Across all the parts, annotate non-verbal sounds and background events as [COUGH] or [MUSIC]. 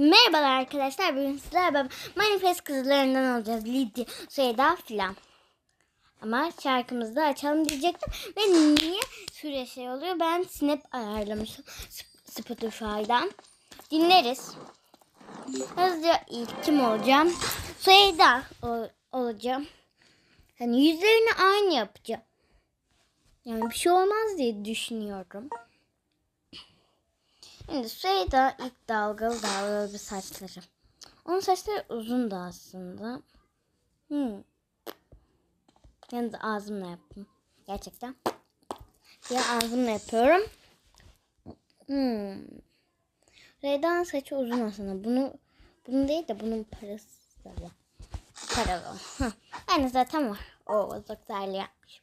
Merhabalar arkadaşlar. Bugün sizlerle Manifest kızlarından olacağız. Lidya, Süheyda filan. Ama şarkımızı da açalım diyecektim. Ve niye süre şey oluyor? Ben Snap ayarlamışım Sp- Spotify'dan. Dinleriz. Hızlıca ilk kim olacağım? Süheyda ol- olacağım. Hani yüzlerini aynı yapacağım. Yani bir şey olmaz diye düşünüyorum. Şimdi Süheyda ilk dalgalı dalgalı bir saçları. Onun saçları uzun da aslında. Hmm. De ağzımla yaptım. Gerçekten. Ya ağzımla yapıyorum. Hmm. Süheyda'nın saçı uzun aslında. Bunu bunun değil de bunun parası var. Paralı. Yani zaten var. O uzaklarla yapmış.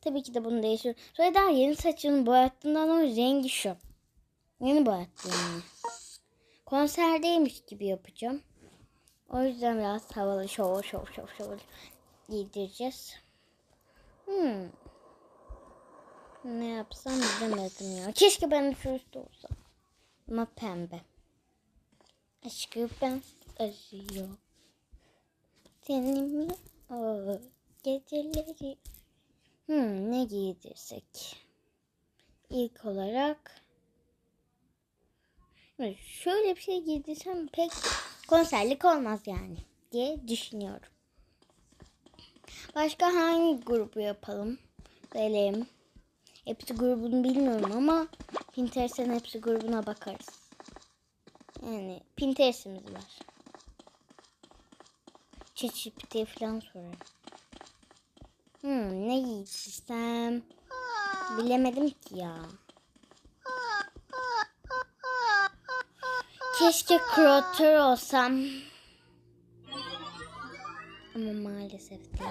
Tabii ki de bunu değişiyor. Süheyda yeni saçını boyattığından o rengi şu. Yeni boyattım yani. Konserdeymiş gibi yapacağım. O yüzden biraz havalı şov şov şov şov giydireceğiz. Hmm. Ne yapsam bilemedim ya. Keşke ben de şu üstte olsa. Ama pembe. Aşkı ben arıyor. Senin mi o geceleri. Hmm, ne giydirsek? İlk olarak Şöyle bir şey giydirsem pek konserlik olmaz yani diye düşünüyorum. Başka hangi grubu yapalım? Söyleyeyim. Hepsi grubunu bilmiyorum ama Pinterest'ten hepsi grubuna bakarız. Yani Pinterest'imiz var. ChatGPT'ye falan sorarım. Hmm, ne giydirsem bilemedim ki ya. Keşke kreatör olsam. Ama maalesef değil.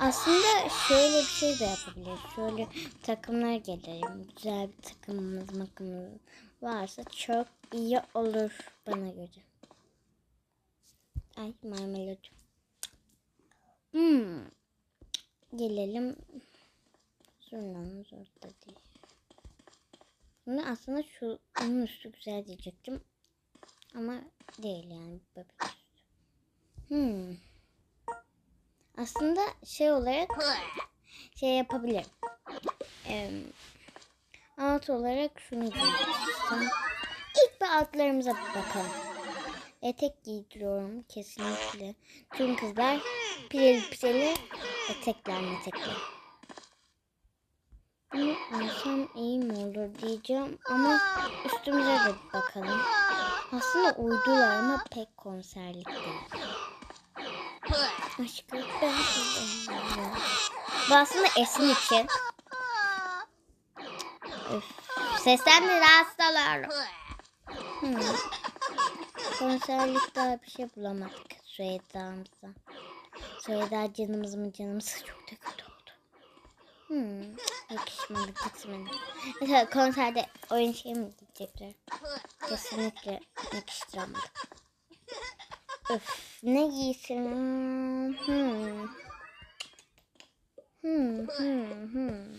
Aslında şöyle bir şey de yapabiliriz. Şöyle takımlar gelelim. Güzel bir takımımız makımımız varsa çok iyi olur bana göre. Ay marmelat. Hmm. Gelelim. Zurnamız orada değil. Şimdi aslında şu onun üstü güzel diyecektim. Ama değil yani bebek üstü. Hmm. Aslında şey olarak şey yapabilirim. Ee, alt olarak şunu giydirsem. İlk bir altlarımıza bakalım. Etek giydiriyorum kesinlikle. Tüm kızlar pileli pileli etekler. Alsam iyi mi olur diyeceğim ama üstümüze de bakalım. Aslında uydular ama pek konserlik değil. Aşkım Bu aslında Esin için. Üf, seslenme hastalar. Hmm. Konserlik daha bir şey bulamadık Süheyda'mıza. Süheyda canımız mı canımız çok da kötü oldu. Hmm. Yakışmadı gitmedi. Mesela konserde oyun şey mi gidecekler? Kesinlikle yakıştıramadım. Öf ne giysem? Hmm. Hmm, hmm, hmm.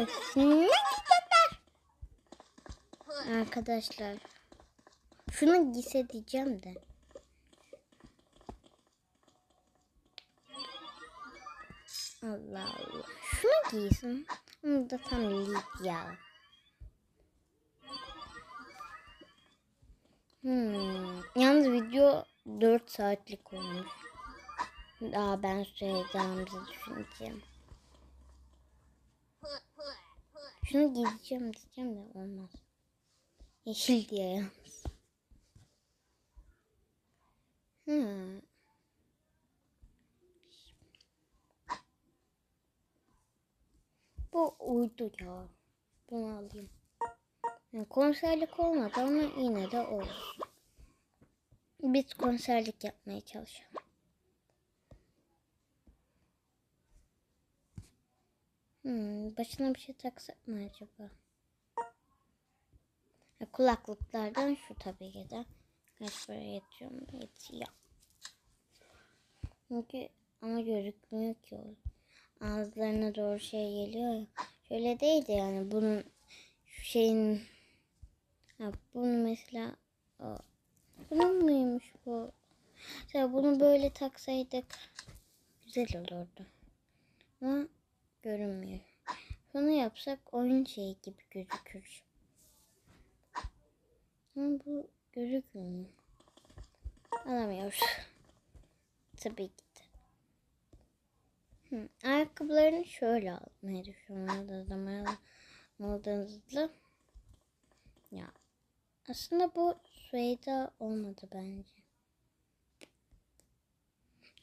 Öf ne giyecekler? Arkadaşlar. Şunu giyse diyeceğim de. Allah Allah. Şunu giysin. Onu da tam Lidya. Hmm. Yalnız video 4 saatlik olmuş. Daha ben söyleyeceğimizi düşüneceğim. Şunu giyeceğim diyeceğim de olmaz. Yeşil diye yalnız. Hmm. Bu uydu ya. Bunu alayım. Yani konserlik olmadı ama yine de olsun. Biz konserlik yapmaya çalışalım. Hmm, başına bir şey taksak mı acaba? Ha, kulaklıklardan şu tabii ki de. Kaç para yetiyor mu? Yetiyor. Çünkü ama görükmüyor ki o. Ağızlarına doğru şey geliyor. Şöyle değil de yani bunun şu şeyin ha, bunu mesela Aa, Bunun muymuş bu? Mesela bunu böyle taksaydık güzel olurdu. Ama görünmüyor. Bunu yapsak oyun şeyi gibi gözükür. Ama bu gözükmüyor. Alamıyoruz. Tabii ki. Hı. Ayakkabılarını şöyle almayı düşünüyorum. Aldığınızda. Ya. Aslında bu Süheyda olmadı bence.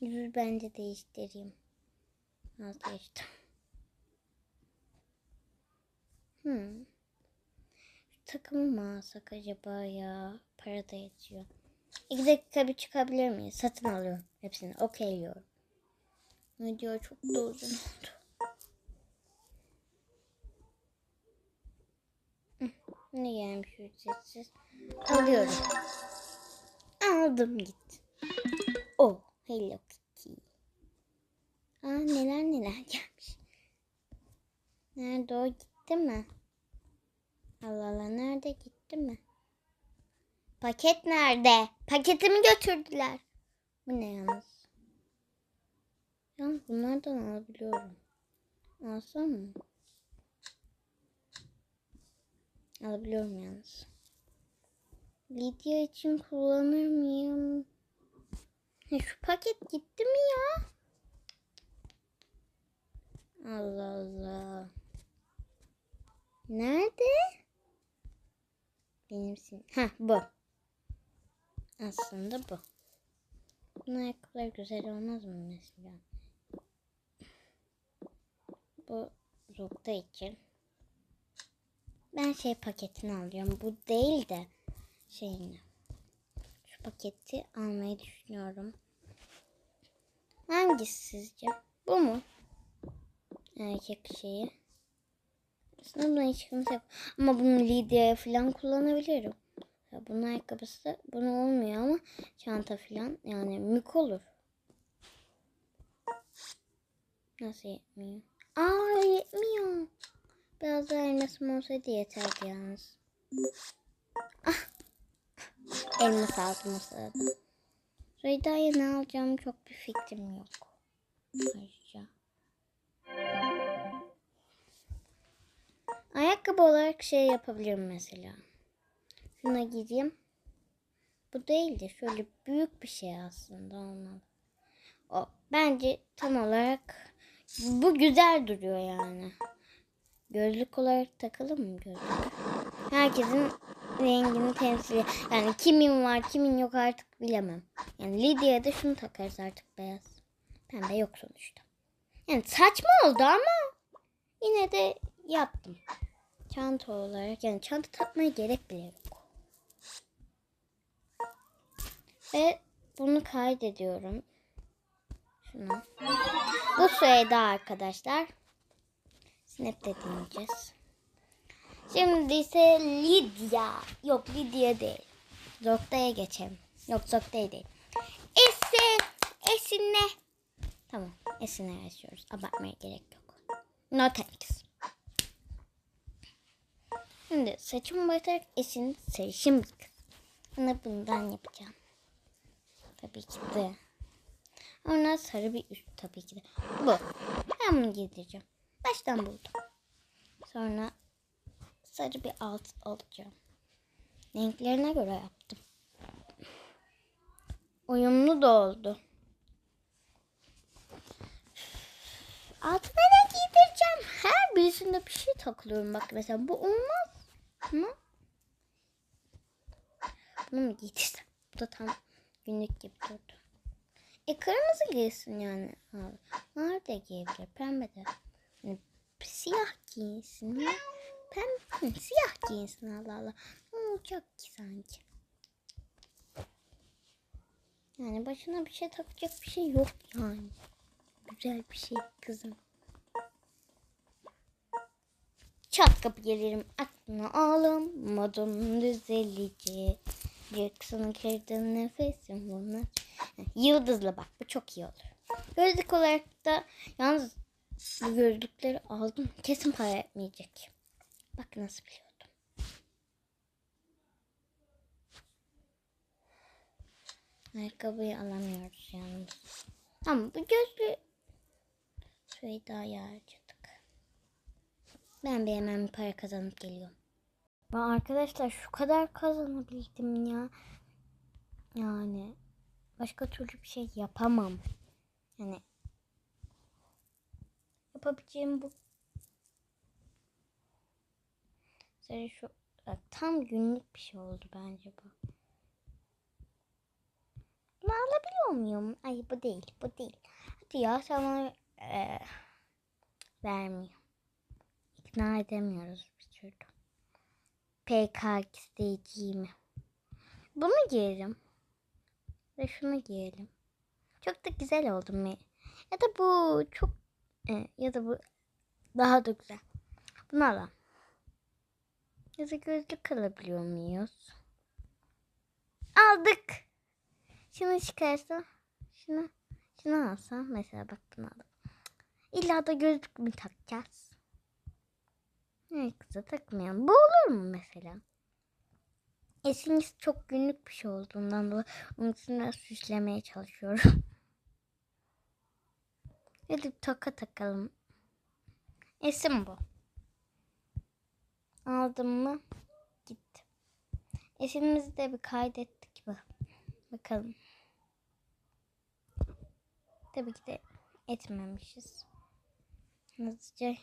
Yüzü bence değiştireyim. Vazgeçtim. Hmm. Şu takımı mı alsak acaba ya? Para da yetiyor. İki dakika bir çıkabilir miyiz? Satın alıyorum. Hepsini okeyliyorum. Video çok da uzun oldu. Ne gelmiş ücretsiz? Alıyorum. Aldım git. Oh, Hello Kitty. Aa neler neler gelmiş. Nerede o gitti mi? Allah Allah nerede gitti mi? Paket nerede? Paketimi götürdüler. Bu ne yalnız? Yalnız bunlardan alabiliyorum. Alsam mı? Alabiliyorum yalnız. Lidya için kullanır mıyım? Ya şu paket gitti mi ya? Allah Allah. Nerede? Benimsin. Ha bu. Aslında bu. Bunun ayakkabılar güzel olmaz mı mesela? Bu Zokta için. Ben şey paketini alıyorum. Bu değil de şeyini. Şu paketi almayı düşünüyorum. Hangisi sizce? Bu mu? Erkek şeyi. Aslında buna hiç yok. Ama bunu Lidya'ya falan kullanabilirim. Ya bunun ayakkabısı bunu olmuyor ama çanta falan yani mük olur. Nasıl yetmiyor? Aa yetmiyor. Biraz daha elmasım olsaydı yeterdi yalnız. Ah. Elmas aldım o sırada. Reyda'ya ne alacağım çok bir fikrim yok. Ayrıca. Ayakkabı olarak şey yapabilirim mesela. Şuna gideyim. Bu değil de şöyle büyük bir şey aslında olmalı. O bence tam olarak bu güzel duruyor yani. Gözlük olarak takalım mı gözlük? Herkesin rengini temsil Yani kimin var kimin yok artık bilemem. Yani Lidya'ya da şunu takarız artık beyaz. Pembe yok sonuçta. Yani saçma oldu ama yine de yaptım. Çanta olarak yani çanta takmaya gerek bile yok. Ve bunu kaydediyorum. Şuna. Bu sürede arkadaşlar. Snap'te dinleyeceğiz. Şimdi ise Lidya. Yok Lidya değil. Zokta'ya geçelim. Yok Zokta'ya değil. Esin. Esin'le. Tamam. Esin'e yaşıyoruz. Abartmaya gerek yok. No thanks. Şimdi saçımı batarak Esin sarışın bir. Ona bundan yapacağım. Tabii ki de. Ona sarı bir üst tabii ki de. Bu. Ben bunu giydireceğim. Baştan buldum. Sonra sarı bir alt alacağım. Renklerine göre yaptım. Uyumlu da oldu. Altına ne giydireceğim? Her birisinde bir şey takılıyorum. Bak mesela bu olmaz mı? Bunu mu giydirsem? Bu da tam günlük gibi durdu. E kırmızı giysin yani. Abi. Mavi giyebilir. Pembe de. Yani siyah giysin. Ya. Pembe, siyah giysin Allah Allah. Ne olacak ki sanki? Yani başına bir şey takacak bir şey yok yani. Güzel bir şey kızım. Çat kapı gelirim aklına ağlam modum Yoksun kırdın nefesim bunlar. Yıldızlı bak bu çok iyi olur. Gözlük olarak da yalnız bu gözlükleri aldım. Kesin para etmeyecek. Bak nasıl biliyordum. Ayakkabıyı alamıyoruz yalnız. Ama bu gözlü Süheyda'ya harcadık. Ben bir hemen para kazanıp geliyorum. Ben arkadaşlar şu kadar kazanabildim ya. Yani başka türlü bir şey yapamam. Yani yapabileceğim bu. Sadece şu tam günlük bir şey oldu bence bu. Bunu alabiliyor muyum? Ay bu değil, bu değil. Hadi ya sen eee, vermiyor. İkna edemiyoruz. PK isteyeceğimi. Bunu giyerim. Ve şunu giyelim. Çok da güzel oldu mu? Ya da bu çok e, ya da bu daha da güzel. Bunu alalım. Ya da gözlük alabiliyor muyuz? Aldık. Şunu çıkarsam, şunu, şunu alsam mesela bak bunu aldım. İlla da gözlük mü takacağız? Evet kıza takmayalım. Bu olur mu mesela? Esiniz çok günlük bir şey olduğundan dolayı onun süslemeye çalışıyorum. [LAUGHS] Hadi taka takalım. Esim bu. Aldım mı? Gitti. Esimizi de bir kaydettik mi? Bakalım. Tabii ki de etmemişiz. Hızlıca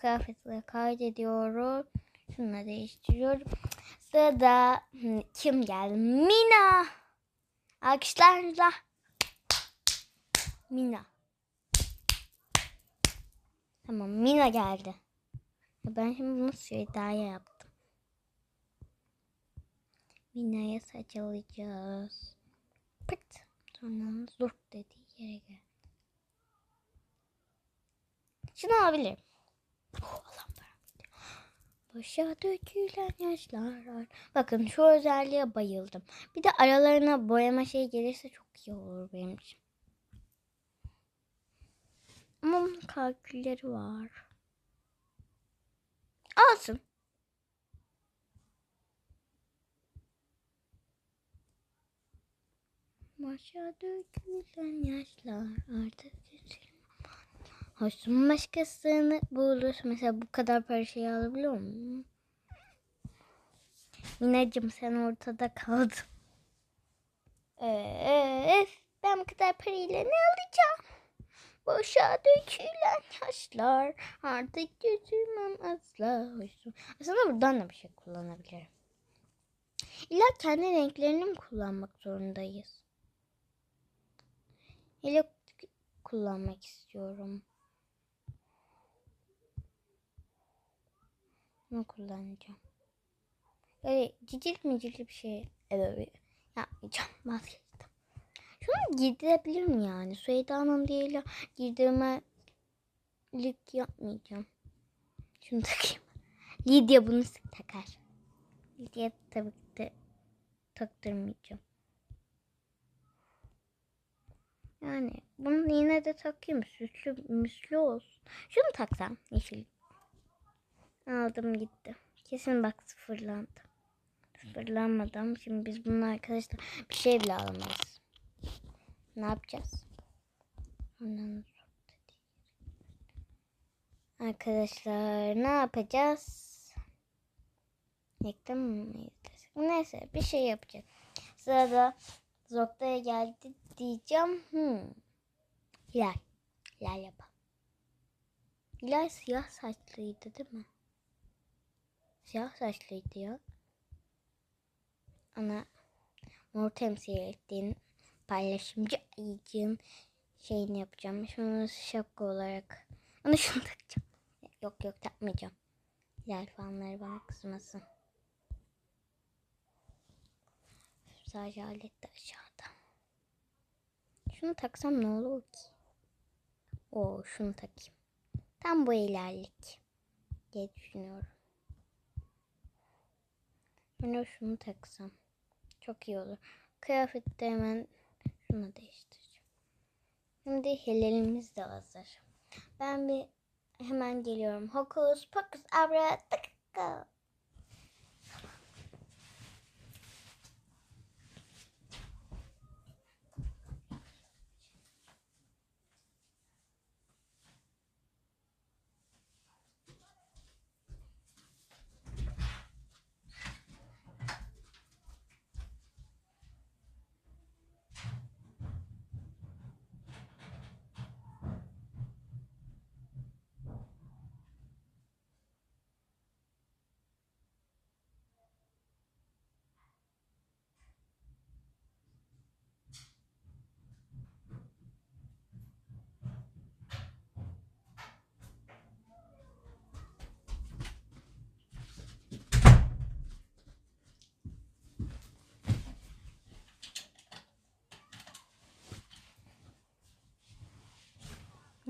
kıyafetleri kaydediyoruz. Şunları değiştiriyorum. Sırada hmm, kim geldi? Mina. Alkışlarla. Mina. Tamam Mina geldi. Ben şimdi bunu Süheyda'ya yaptım. Mina'ya saç alacağız. Pıt. Sonra zurt dediği yere gel. Şunu alabilirim. Başa dökülen yaşlar var. Bakın şu özelliğe bayıldım. Bir de aralarına boyama şey gelirse çok iyi olur benim için. Ama bunun kalkülleri var. Alsın. Başa dökülen yaşlar artık Hoşsun başkasını bulur. Mesela bu kadar para şey alabiliyor muyum? Minacım sen ortada kaldın. Ee, ben bu kadar parayla ne alacağım? Boşa dökülen yaşlar artık gözümüm asla hoşsun. Aslında buradan da bir şey kullanabilirim. İlla kendi renklerini mi kullanmak zorundayız? Hele kullanmak istiyorum. Bunu kullanacağım. Böyle cicil micil bir şey evet, yapmayacağım. [LAUGHS] Vazgeçtim. Şunu giydirebilirim yani. Süheyda'nın değil giydirmelik yapmayacağım. Şunu takayım. Lidya bunu sık takar. Lidya tabii ki taktırmayacağım. Yani bunu yine de takayım. Süslü müslü olsun. Şunu taksam yeşil. Aldım gitti. Kesin bak sıfırlandı. Sıfırlanmadan şimdi biz bunun arkadaşlar bir şey bile alamayız. Ne yapacağız? Arkadaşlar ne yapacağız? Reklam mı? Neyse bir şey yapacağız. Sırada Zokta'ya geldi diyeceğim. Hmm. Hilal. Hilal yapalım. Hilal siyah saçlıydı değil mi? Siyah saçlıydı ya. Ana mor temsil ettiğin paylaşımcı ayıcığın şeyini yapacağım. Şunu şapka olarak. Onu şunu takacağım. Yok yok takmayacağım. Hilal fanları bana kızmasın. Sadece alet de aşağıda. Şunu taksam ne olur ki? Oo şunu takayım. Tam bu ilerlik diye düşünüyorum. Ben şunu taksam. Çok iyi olur. Kıyafette hemen şunu değiştireceğim. Şimdi helalimiz de hazır. Ben bir hemen geliyorum. Hokus pokus abra tıkka.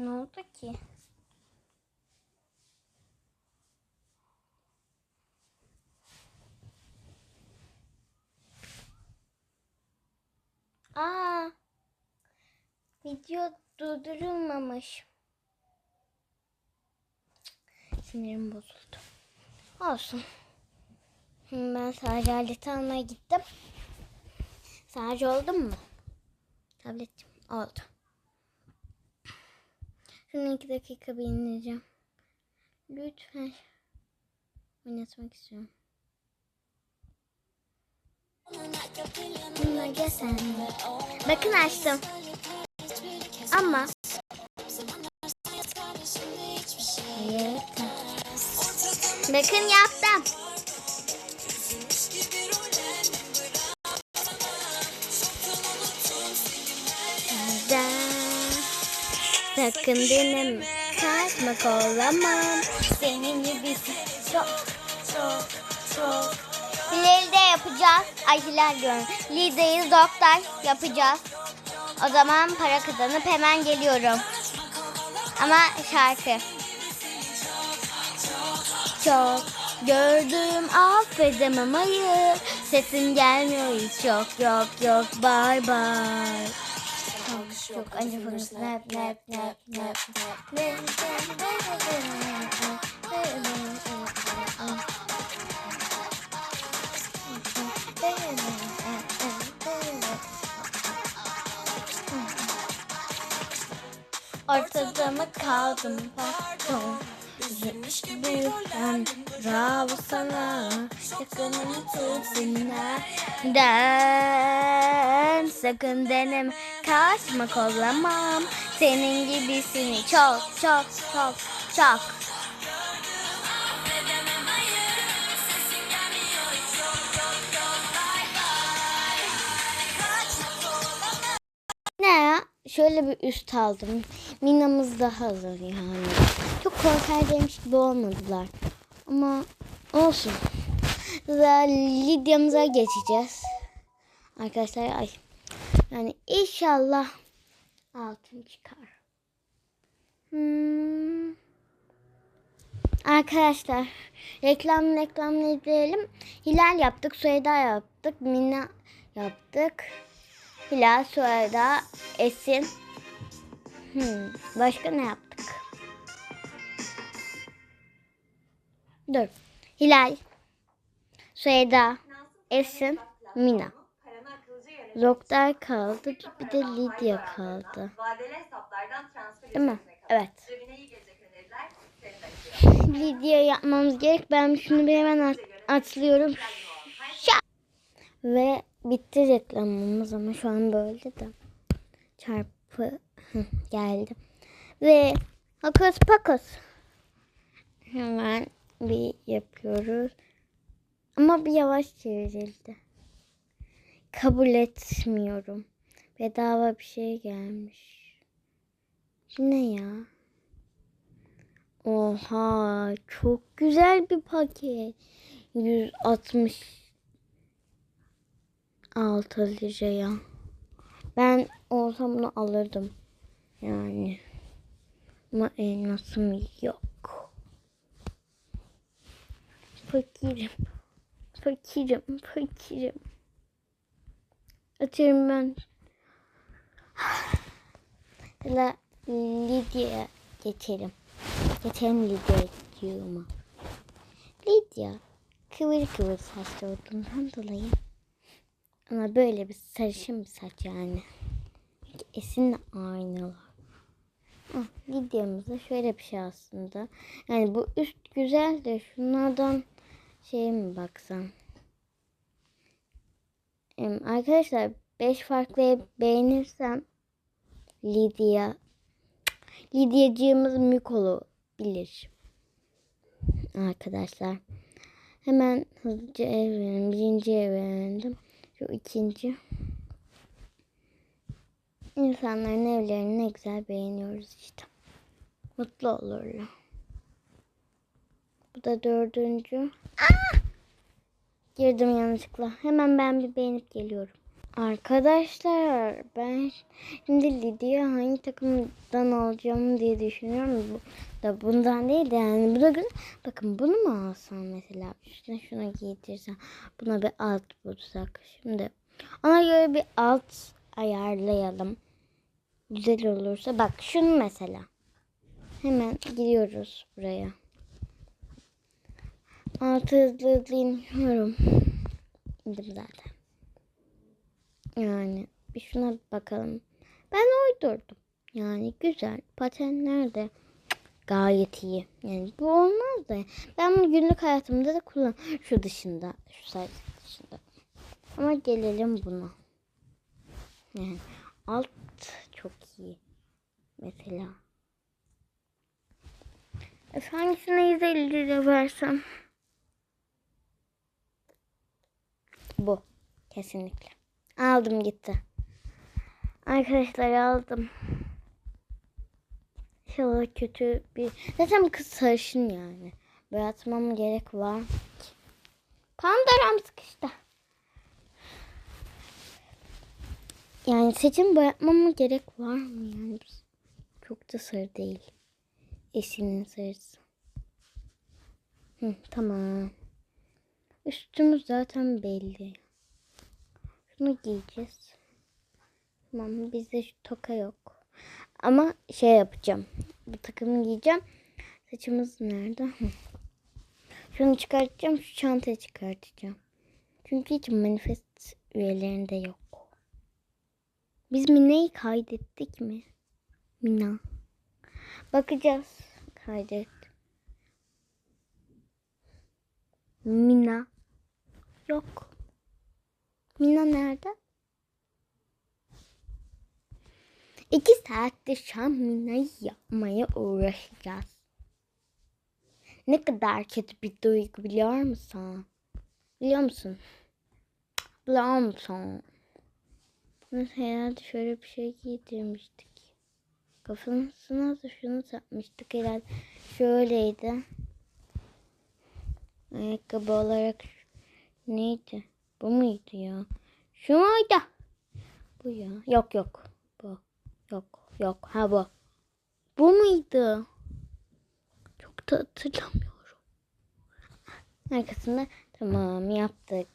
Ne oldu ki? Aa, video durdurulmamış. Sinirim bozuldu. Olsun. Ben sadece aleti almaya gittim. Sadece oldu mu? Tabletim oldu. Şimdi iki dakika bir indireceğim. Lütfen. Oynatmak istiyorum. Bakın açtım. Ama. Bakın yaptım. Sakın deneme. Kaçma kollamam. Senin gibisi çok çok çok. De yapacağız. Ay Hilal diyorum. Lida'yı doktor yapacağız. O zaman para kazanıp hemen geliyorum. Ama şarkı. Çok gördüm affedemem hayır. Sesin gelmiyor hiç yok yok yok bye bye. Çok çok acı fırın nap nap nap nap Ortada mı kaldım pardon Üzülmüş gibi ben bravo sana. Yakınım sesinden Sakın denem kaçma kollamam Senin gibisini çok çok çok çok Ne? Şöyle bir üst aldım. Minamız da hazır yani. Çok korkarcaymış gibi olmadılar. Ama olsun. Lidya'mıza geçeceğiz. Arkadaşlar ay. Yani inşallah altın çıkar. Hmm. Arkadaşlar reklam reklam ne? Hilal yaptık, Süheyda yaptık, Mina yaptık. Hilal, Süheyda, Esin. Hmm. Başka ne yaptık? Dur. Hilal, Süheyda, Esin, Mina. Doktor kaldı. Bir de Lidya kaldı. Değil mi? Evet. Lidya yapmamız gerek. Ben şunu bir hemen at- atlıyorum. Şak! Ve bitti reklamımız ama şu an böyle de. Çarpı geldi. Ve hokus pokus. Hemen bir yapıyoruz. Ama bir yavaş çevrildi. Kabul etmiyorum. Bedava bir şey gelmiş. Ne ya? Oha çok güzel bir paket. 160 6 liraya. Ben olsam bunu alırdım. Yani. Ama elmasım yok. Fakirim. Fakirim. Fakirim. Atıyorum ben. Hala Lidya'ya geçelim. Geçelim Lidya diyorum. Lidya kıvır kıvır saçlı olduğundan dolayı ama böyle bir sarışın bir saç yani. Esin'le aynılar. Ah, Lidya'mızda şöyle bir şey aslında. Yani bu üst güzel de şunlardan şey mi baksam? Arkadaşlar 5 farklı beğenirsem Lidya Lidyacığımız Mikolu bilir. Arkadaşlar. Hemen hızlıca ev verelim. Birinci ev verelim. Şu ikinci. İnsanların evlerini ne güzel beğeniyoruz işte. Mutlu olurlar. Bu da dördüncü. Aa! Girdim yanlışlıkla. Hemen ben bir beğenip geliyorum. Arkadaşlar ben şimdi Lidya hangi takımdan alacağım diye düşünüyorum. Bu da bundan değil de yani bu. Bakın bunu mu alsam mesela üstüne şunu giydirsem buna bir alt bulsak. Şimdi ona göre bir alt ayarlayalım. Güzel olursa bak şunu mesela. Hemen giriyoruz buraya. Altı hızlı hızlı iniyorum. İndim zaten. Yani bir şuna bakalım. Ben uydurdum. Yani güzel. Patenler de gayet iyi. Yani bu olmaz da. Ben bunu günlük hayatımda da kullan. Şu dışında. Şu sayfa dışında. Ama gelelim buna. Yani alt çok iyi. Mesela. Öf hangisine 150 lira versem? Bu. Kesinlikle. Aldım gitti. Arkadaşlar aldım. İnşallah kötü bir... Zaten kız sarışın yani. Boyatmam gerek var mı ki? Pandoram sıkıştı. Yani saçımı boyatmam mı gerek var mı yani? Çok da sarı değil. Esin'in sarısı. Hı, tamam. Üstümüz zaten belli. Şunu giyeceğiz. Tamam bizde şu toka yok. Ama şey yapacağım. Bu takımı giyeceğim. Saçımız nerede? [LAUGHS] Şunu çıkartacağım. Şu çantayı çıkartacağım. Çünkü hiç manifest üyelerinde yok. Biz Mina'yı kaydettik mi? Mina. Bakacağız. Kaydet. Mina. Yok. Mina nerede? İki saattir şu an Mina'yı yapmaya uğraşacağız. Ne kadar kötü bir duygu biliyor musun? Biliyor musun? Biliyor musun? Herhalde şöyle bir şey giydirmiştik. Kafasına da şunu takmıştık herhalde. Şöyleydi. Ayakkabı olarak neydi? Bu muydu ya? Şu muydu? Bu ya. Yok yok. Bu. Yok yok. Ha bu. Bu muydu? Çok da hatırlamıyorum. Arkasında tamam yaptık.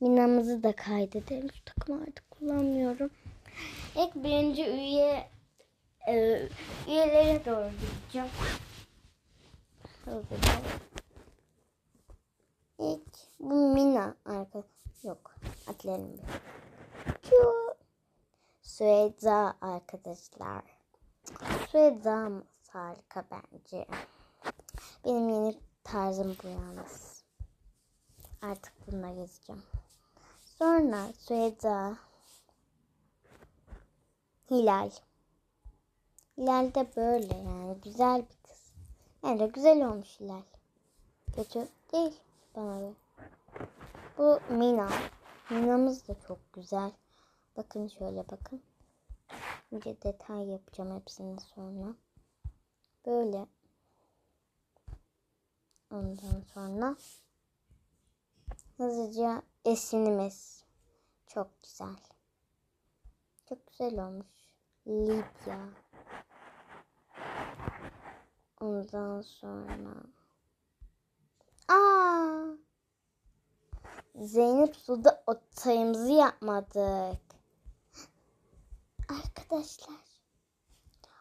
Minamızı da kaydedelim. Şu takımı artık kullanmıyorum. İlk birinci üye e, üyelere doğru gideceğim. Hızlıca. İlk bu Mina arka yok. Atlayalım. Şu Sueza arkadaşlar. Sueza harika bence. Benim yeni tarzım bu yalnız. Artık bununla gezeceğim. Sonra Sueza Hilal. Hilal de böyle yani güzel bir kız. Yani de güzel olmuş Hilal. Kötü değil bana göre. Bu Mina. Mina'mız da çok güzel. Bakın şöyle bakın. Önce detay yapacağım hepsini sonra. Böyle. Ondan sonra hızlıca esinimiz. Çok güzel. Çok güzel olmuş. Lidya. Ondan sonra Zeynep Suda otayımızı yapmadık. Arkadaşlar.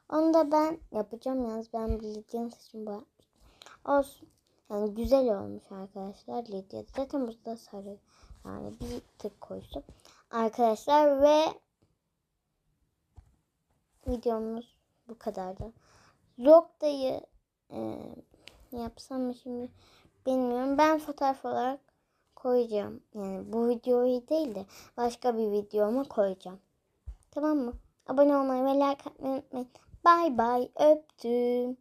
Onu da ben yapacağım yalnız ben Lidya'nın saçını boyatmıştım. Olsun. Yani güzel olmuş arkadaşlar Lidya. Zaten burada sarı. Yani bir tık koysun. Arkadaşlar ve videomuz bu kadardı. Zokta'yı e, yapsam mı şimdi bilmiyorum. Ben fotoğraf olarak koyacağım. Yani bu videoyu değil de başka bir videoma koyacağım. Tamam mı? Abone olmayı ve like atmayı unutmayın. Bay bay öptüm.